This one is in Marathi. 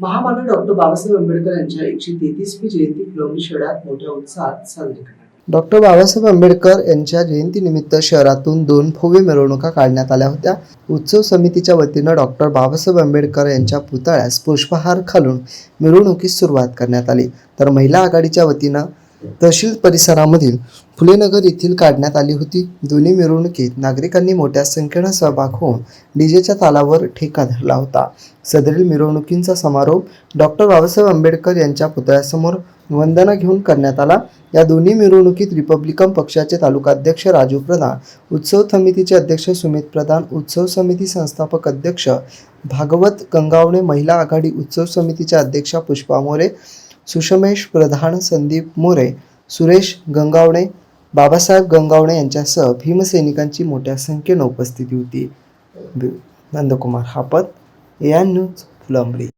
महामानव डॉक्टर बाबासाहेब आंबेडकर यांच्या एकशे तेहतीसवी जयंती फुलंब्री शहरात मोठ्या उत्साहात साजरी करण्यात डॉक्टर बाबासाहेब आंबेडकर यांच्या जयंतीनिमित्त शहरातून दोन भव्य मिरवणुका काढण्यात आल्या होत्या. उत्सव समितीच्या वतीनं डॉक्टर बाबासाहेब आंबेडकर यांच्या पुतळ्यास पुष्पहार घालून मिरवणुकीस सुरुवात करण्यात आली. तर महिला आघाडीच्या वतीनं तहसील परिसरामधील फुलेनगर येथील काढण्यात आली होती. दोन्ही मिरवणुकीत नागरिकांनी मोठ्या संख्येनं सहभाग होऊन डीजेच्या तालावर ठेका धरला होता. सदरील मिरवणुकींचा समारोप डॉक्टर बाबासाहेब आंबेडकर यांच्या पुतळ्यासमोर वंदना घेऊन करण्यात आला. या दोन्ही मिरवणुकीत रिपब्लिकन पक्षाचे तालुकाध्यक्ष राजू प्रधान उत्सव समितीचे अध्यक्ष सुमित प्रधान उत्सव समिती संस्थापक अध्यक्ष भागवत गंगावणे महिला आघाडी उत्सव समितीच्या अध्यक्षा पुष्पा मोरे सुषमेश प्रधान संदीप मोरे सुरेश गंगावणे बाबासाहेब गंगावणे यांच्यासह भीमसैनिकांची मोठ्या संख्येनं उपस्थिती होती. नंदकुमार हापत या न्यूज फुलंब्री